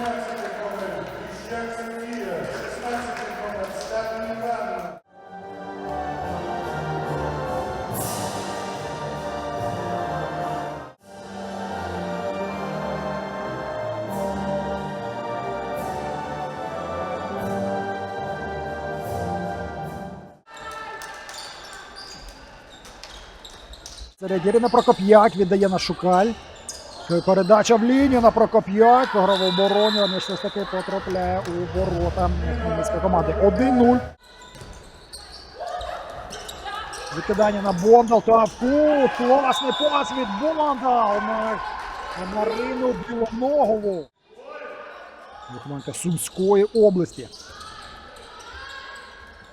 15 номер Віщак Софія, 16 номер Стадна Івана. Серед Ірина Прокоп'як віддає на Шукаль. Передача в лінію на Прокоп'як. Програв в обороні. Вони ж таки потрапляє у ворота хмельницької команди. 1-0. Викидання на Бондал та в кут. Класний пас від Бондал на Марину Білоногову. Виконанка Сумської області.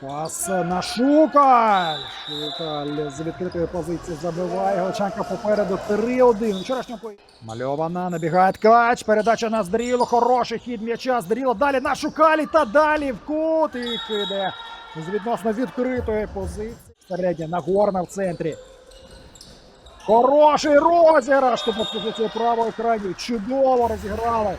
Пас на Шукаль. Шукаль з відкритої позиції забиває. Галичанка попереду 3-1. Вчорашнього по... Мальована, набігає ткач. Передача на Здріло. Хороший хід м'яча. Здріло. Далі на Шукалі та далі в кут. І киде з відносно відкритої позиції. Середня Нагорна в центрі. Хороший розіграш. Тут позиції правої крайньої. Чудово розіграли.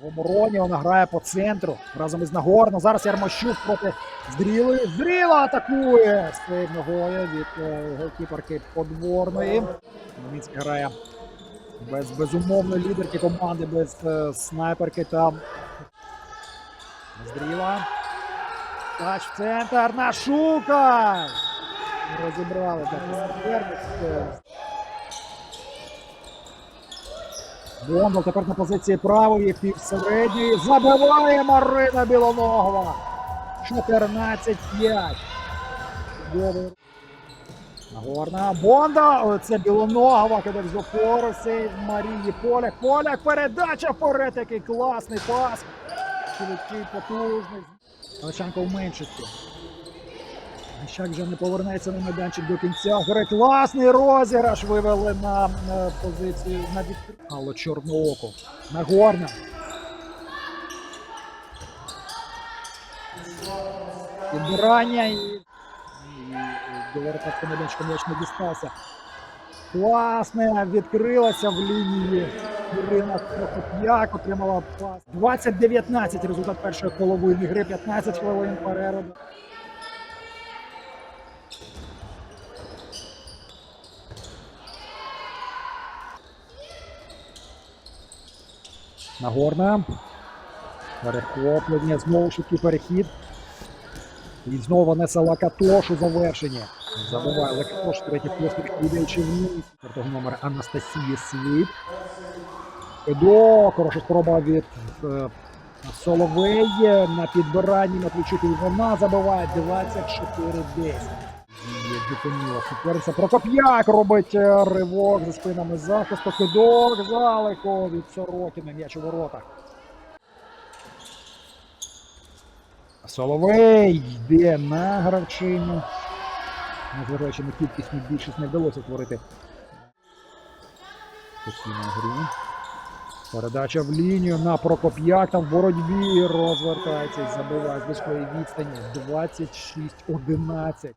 В обороні вона грає по центру разом із Нагорно. Зараз Ярмощук проти Здріли. Здріла атакує сейв ногою від е, голкіперки подворної. Мінська грає без безумовної лідерки команди, без е, снайперки там. Здріла. Тач в центр на Шука. Розібрали так Е, тепер на позиції правої, півсередньої. Забиває Марина Білоногова. 14-5. Нагорна. Бонда. Це Білоногова. Кидав з опору. Сейв Марії Поляк. Поляк. Передача вперед. Який класний пас. Швидкий, потужний. Галичанка в меншості. Грищак вже не повернеться на майданчик до кінця. Гри класний розіграш вивели на позицію на відкриту. Але Чорнооку. Нагорна. Підбирання і, і до воротарського м'яч не дістався. Класне, відкрилася в лінії. Ірина Прокоп'як отримала пас. 20-19 результат першої половини гри, 15 хвилин перерву. Нагорна. Перехоплення. Знову швидкий перехід. І знову Ванеса Лакатош у завершенні. Забиває Лакатош, третій постріл йдеючи вниз. Четвертого номер Анастасії Світ. До хороша спроба від е, Соловей на підбиранні Матвійчук і вона забиває 24-10. Зупинила суперниця. Прокоп'як робить е, ривок за спинами захисту. Кидок залико від Сорокіна. М'яч у воротах. Соловей йде на гравчиню. Незважаючи на кількісну більшість не вдалося творити постійно грі. Передача в лінію на Прокоп'як там в боротьбі розвертається і забиває з близької відстані 26-11.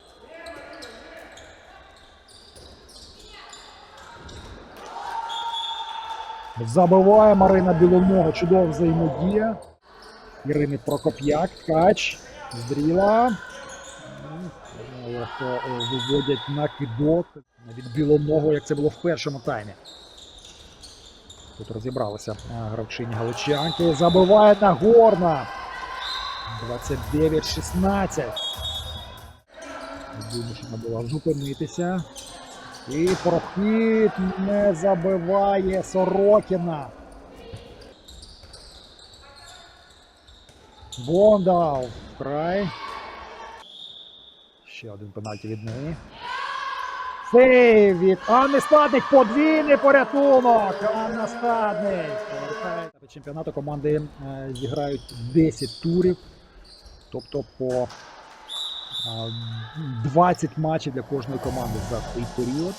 Забиває Марина Білонога. Чудова взаємодія. Ірини Прокоп'як, ткач, здріла. Легко е, виводять на кидок від білоного, як це було в першому таймі. Тут розібралися а, гравчині Галичанки. Забиває Нагорна. 29-16. Вимушена була зупинитися. І прохід не забиває Сорокіна. Бондал. Край. Ще один пенальті від неї. Сейв від Анни. Подвійний порятунок. Анна Стадник. Чемпіонату команди е, зіграють 10 турів. Тобто по 20 матчів для кожної команди за цей період.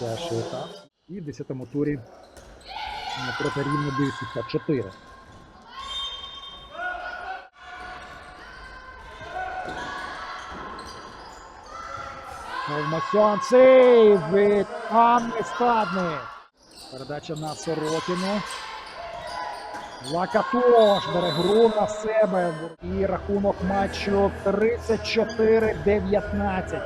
Перший етап. І в 10-му турі е, проти рівно 4. Навмасян сейв від Анни Стадник. Передача на Сорокіну. Лакатош бере гру на себе. І рахунок матчу 34-19.